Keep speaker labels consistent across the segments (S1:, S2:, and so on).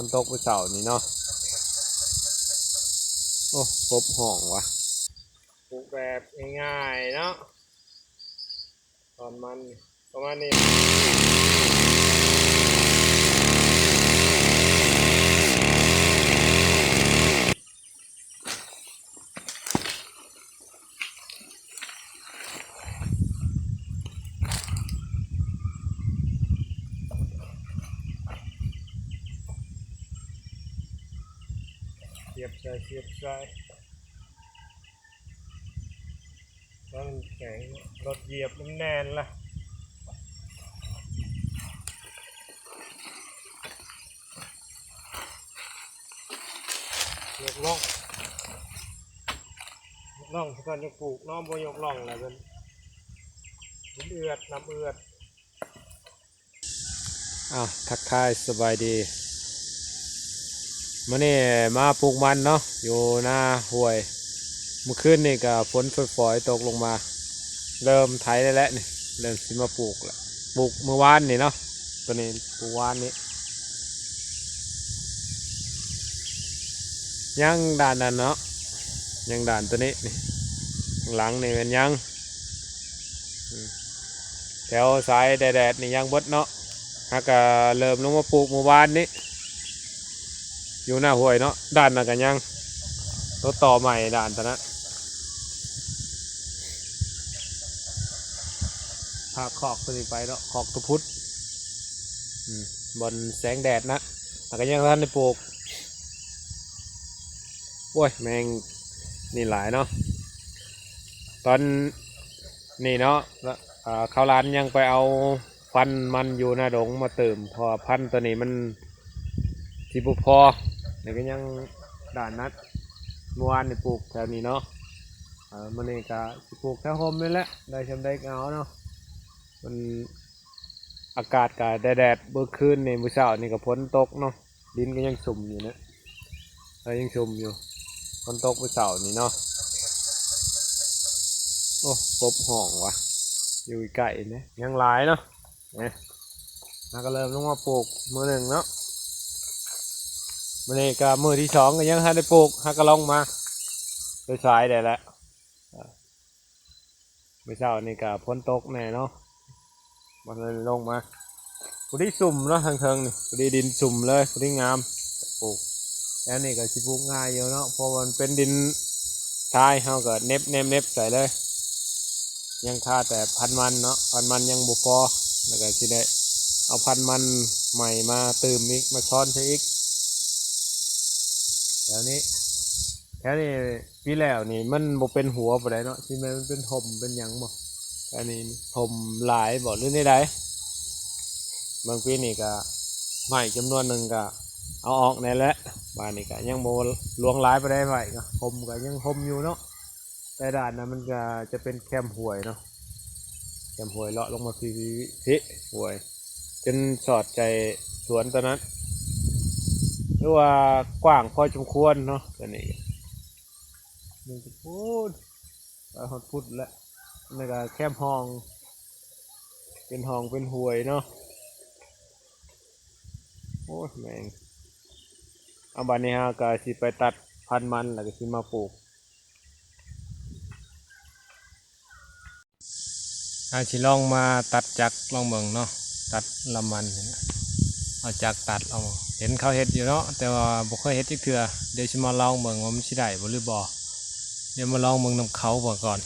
S1: ฝนตกไปเสาร์นี่เนาะ โอ้กบห่องวะปลูกแบบง่ายๆเนาะตอนมันประมาณนี้ สียบใส่เสียบใส่แล้วมันแข็งรถเหยียบมันแน่นละยกล่องยกล่องเพื่อนจะปลูกน้องบ่ยกล่องอะไรเป็นมันเอือดน้ำเอือดอ้าวทักทายสบายดี มื่อนี้มาปลูกมันเนาะอยู่หน้าห้วย เมื่อคืนนี่ก็ฝนฝอยๆตกลงมา เริ่มไถได้แล้วนี่เริ่มสิมาปลูกล้วปลูกเมื่อวานนี่เนาะตัวนี้ปลูกวานนี้ยังด่านนั้นเนาะยังด่านตัวนี้นี่หลังนี่เป็นยังแถวสายแดดๆนี่ยังบดเนาะฮักก็เริ่มลงมาปลูกเมื่อวานนี้ อยู่หน้าห้วยเนาะด้านนั้นกันยังรถต่อใหม่ด่านตอนนั้นพาขอกตัวนี้ไปเนาะขอกตุพุทธบนแสงแดดนะแต่ก็ยังท่านได้ปลูกโอ้ยแมงนี่หลายเนาะตอนนี่เนาะแล้วอ่าเขาร้านยังไปเอาฟันมันอยู่หน้าดงมาเติมพอพันธุ์ตัวนี้มันที่บุพอ นี่ก็ยังด่านนัดเมื่อวานนี่ปลูกแถวนี้เนาะเออมันนี่ก็ปลูกแถวโฮมนี่แหละได้ชมได้เอาเนาะมันอากาศก็แดดเมื่อคืนในมื้อเช้านี่ก็ฝนตกเนาะดินก็ยังสุ่มอยู่นะเออยังสุ่มอยู่ฝนตกมื้อเช้านี่เนาะโอ้กบห้องวะอยู่ไก่เนี่ยยังหลายเนาะเนี่ยแล้วก็เริ่มลงมาปลูกมือหนึ่งเนาะ มันนี่ก็มือที่สองก็ยังทันได้ปลูกฮักก็ลงมาไปสายได้แล้วไม่เช้านี่ก็พ้นตกแน่เนาะมันเลยลงมาพอดีสุ่มเนาะทางเทิงนี่พอดีดินสุ่มเลยพอดีงามปลูกแล้วนี่ก็ชิปลูกง่ายอยู่เนาะเพราะมันเป็นดินทรายเฮาก็เน็บเน็บเน็บใส่เลย ยังคาแต่พันมันเนาะพันมันยังบุพอแล้วก็สิได้เอาพันมันใหม่มาเติมอีกมาช้อนใช้อีก แถวนี้แถวนี้ปีแล้วนี่มันบ่เป็นหัวบ่ได้เนาะที่มันเป็นทมเป็นหยังบ่อันนี้ทมหลายบ่หรือในใดบางปีนี่ก็ไม้จำนวนหนึ่งก็เอาออกในแหละบ้านนี่ก็ยังบ่ลวงหลายไปได้ไหวก็ทมก็ยังทมอยู่เนาะแต่ด่านนั้นมันก็จะเป็นแคมห่วยเนาะแคมห่วยเลาะลงมาพีพีห่วย จนสอดใจสวนตอนนั้น หรือว่ากว้างพอสมควรเนาะตัวนี้มันจะพูดไปฮอดพุดแล้วนี่ก็แคมห้อง เป็นห้องเป็นห่วยเนาะโอ้ยแม่งเอาบานนี้ฮะก็สิไปตัดพันมันแล้วก็สิมาปลูกอาชิลองมาตัดจักลองเบิ่งเนาะตัดลำมันนะ เอาจากตัดเอาเห็นเขาเห็ดอยู่เนาะแต่ว่าบ่เคยเห็ดที่เถื่อเดี๋ยวจะมาลองเบิ่งว่ามันสิได้บ่หรือบ่เดี๋ยวมาลองเบิ่งนํเขาบ่ก่อน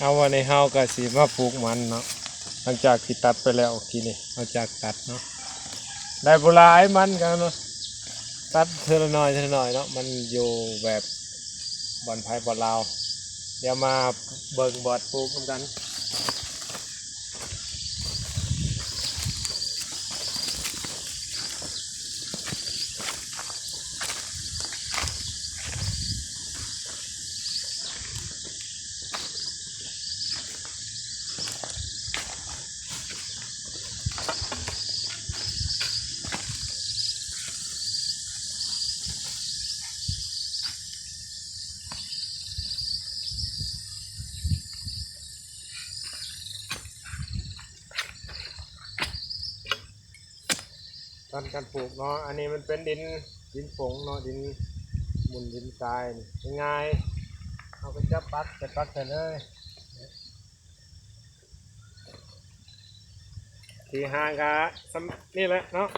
S1: เอาวันนี้เฮาก็สีมาปลูกมันเนาะหลังจากที่ตัดไปแล้วทีนี้หลังจากตัดเนาะได้บุหลายมันกันเนาะตัดเทอละน้อยเทอละน้อยเนาะมันอยู่แบบบอลไผ่บอลลาวเดี๋ยวมาเบิ่งบอดปลูกกัน ตอนการปลูกเนาะ อันนี้มันเป็นดินดินฝงเนาะดินมุนดินทรายนี่ง่ายๆเอาไปจับปักจะปักใส่เลยทีห่างกะสำนี่แหละเนาะ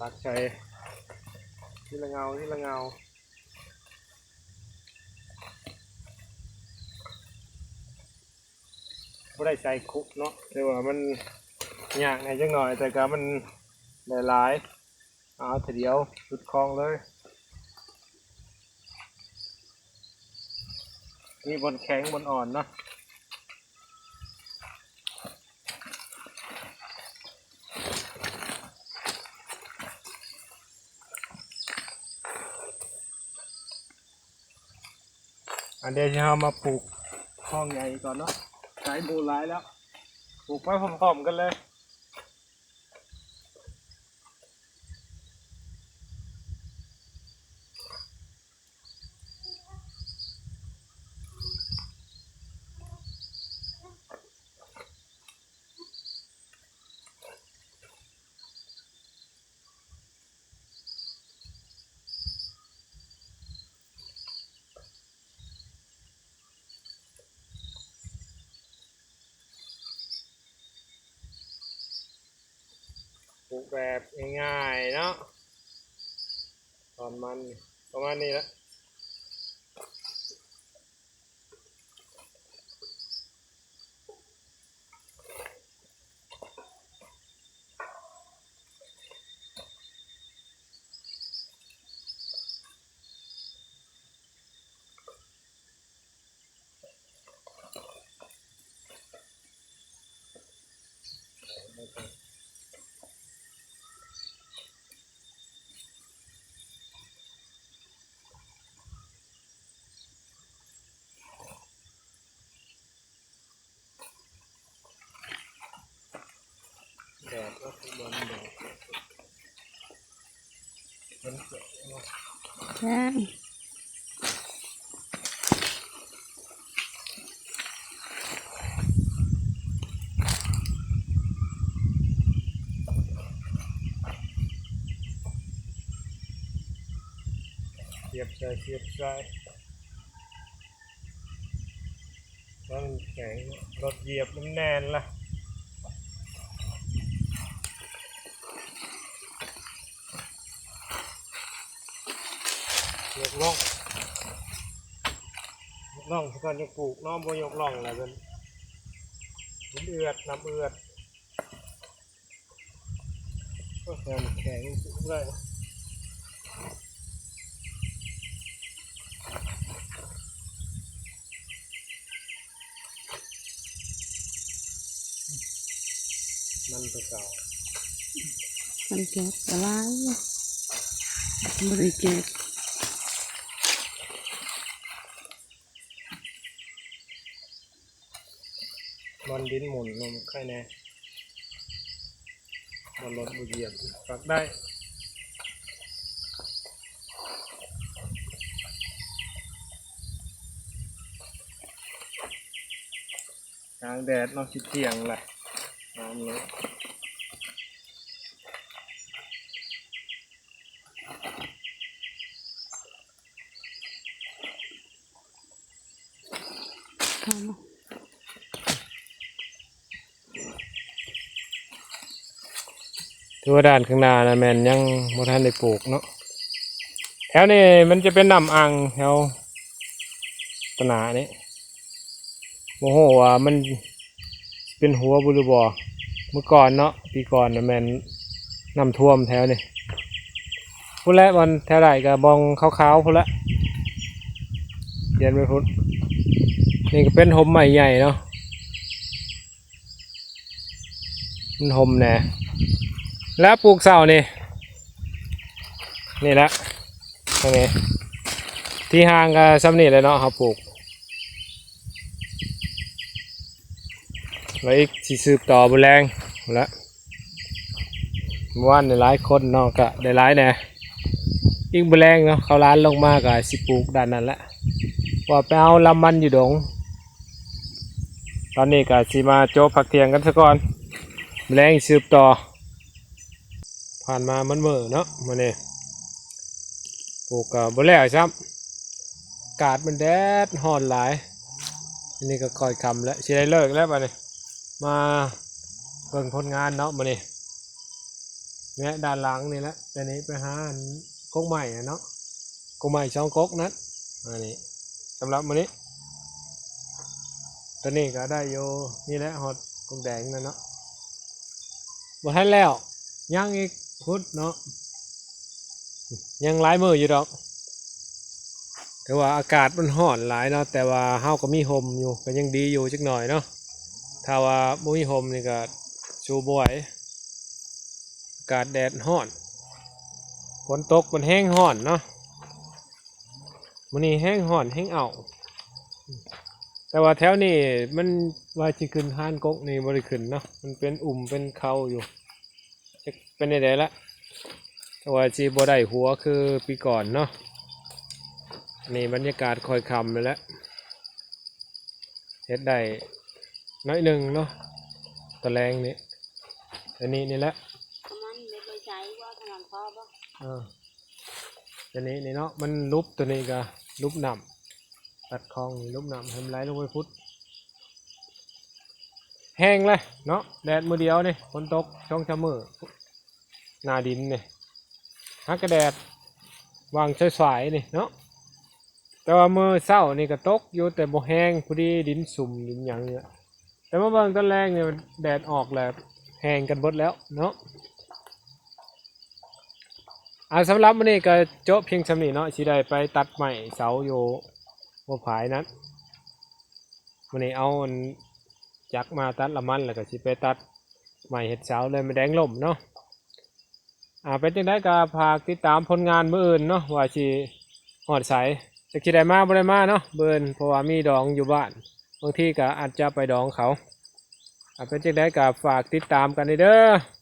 S1: ปักใส่ที่ละเงาที่ละเงาไม่ได้ใส่คุกเนาะแต่ว่ามัน ยากในจังหน่อยแต่ก็มันหลายๆเอาทีเดียวสุดคลองเลยมีบนแข็งบนอ่อนเนาะอันเดียวจะเอามาปลูกคลองใหญ่ก่อนเนาะใช้บูหลายแล้ว ปลูกไว้พร้อมๆกันเลย แบบง่ายๆเนาะตอนมันประมาณนี้แหละ แดดก็คือบนแดดมันเกิดเนาะ
S2: ใช่
S1: เสียบใส่เสียบใส่แล้วมันแข็งรถเหยียบมันแน่นละ ยกล่องยกล่องสักก่อนจะปลูกน้อมบ่ยกล่องอะไรเป็นน้ำเอือดน้ำเอือดก็แข็งแข็งเลยมันตัวเก่า
S2: มันแก๊สอะไรบริเก็บ
S1: มันดินหมุนลงค่แน่มันรถบุเหยียบฝักได้กลางแดดนอกชิดเที่ยงแหละน้ำเลย
S2: ทำ
S1: ถือว่าด้านข้างหน้านะแมนยังบ่ทันได้ปลูกเนาะแถวนี้มันจะเป็นน้ำอ่างแถวตะหนานี้โมโหว่ามันเป็นหัวบุรุบอเมื่อก่อนเนาะปีก่อนนะแมนน้ำท่วมแถวนี่พูดแล้ววันแถวไหนกับบองขาวๆพูดละเย็นไปพุดนี่ก็เป็นหมใหม่ใหญ่เนาะมันหมแน่ แล้วปลูกเสานี่ นี่แหละตรงนี้ที่ห่างกับซ้ำนี่เลยเนาะเขาปลูกแล้วอีกสิสืบต่อบุแรงแล้วเมื่อวานในหลายคนเนาะก็ได้หลายแน่อีกบุแรงเนาะเขาร้านลงมากะสิปลูกด้านนั้นแหละว่าไปเอาลำมันอยู่ดง ตอนนี้ก็สิมาโจกผักเทียงกันซะก่อนบุแรงสืบต่อ ผ่านมามันเมื่อเนาะมาเนี่ยปลูกกับบุแรงซ้ำกาดมันแดดหอนหลาย อันนี้ก็คอยคำแล้วสิได้เลิกแล้วบัดนี้มาเบิ่งผลงานเนาะมานี่เนี่ยด้านหลังนี่แหละแต่นี้ไปหาอันกใหม่เนาะกกใหม่ช่องกกนั้นอันนี้สำหรับมื้อนี้ตัวนี้ก็ได้โยนี่แหละฮอตกกแดงนั่นเนาะบ่ทันแล้วยังอีก พุดเนาะยังหลายมืออยู่ดอก แต่ว่าอากาศมันร้อนหลายเนาะแต่ว่าเฮาก็มีห่มอยู่ก็ยังดีอยู่จักหน่อยเนาะถ้าว่าบ่มีห่มนี่ก็ชูบ่ไหวอากาศแดดร้อนฝนตกมันแห้งร้อนเนาะมื้อนี้แห้งร้อนแห้งเอาแต่ว่าแถวนี้มันว่าสิขึ้นห้านกกนี่บ่ได้ขึ้นเนาะมันเป็นอุ่มเป็นเขาอยู่ จะเป็นได้ละต่ว่าสิบ่ได้หัวคือปีก่อนเนาะนี่บรรยากาศคอยคำเลยละเฮ็ดได้น้อยหนึ่งเนาะตะแรงนี่อันนี้นี่แหละ
S2: อั
S1: นนี้นี่เนาะมันลุบตัวนี้ก็ลุบหนำตัดคลองลุบหนำทำไรลงไปพุทธ แห้งเลยเนาะแดดมือเดียวนี่ฝนตกช่องชะมือหนาดินนี่ฮักกระแดดวางสายๆนี่เนาะแต่ว่ามือเศร้านี่ก็ตกอยู่แต่บ่แห้งพอดีดินสุ่มดินหยังเนี่ยแต่ว่าเบิ่งตอนแรกเนี่ยแดดออกแล้วแห้งกันเบดแล้วเนาะอ่าสำหรับวันนี้ก็จบเพียงสำนี้เนาะสิได้ไปตัดใหม่เสาอยู่หัวผายนั้นวันนี้เอาอัน จักมาตัดละมันแล้วก็สิไปตัดใหม่เห็ดเสาเลยไม่แดงล่มเนาะอ่าเป็นจังได้ก็ฝากติดตามผลงานมืออื่นเนาะว่าสิหอดใสจะคิดได้มากบ่ได้มากเนาะเบิร์นเพราะว่ามีดองอยู่บ้านบางทีก็อาจจะไปดองเขาอ่าเป็นจังได้ก็ฝากติดตามกันเด้อ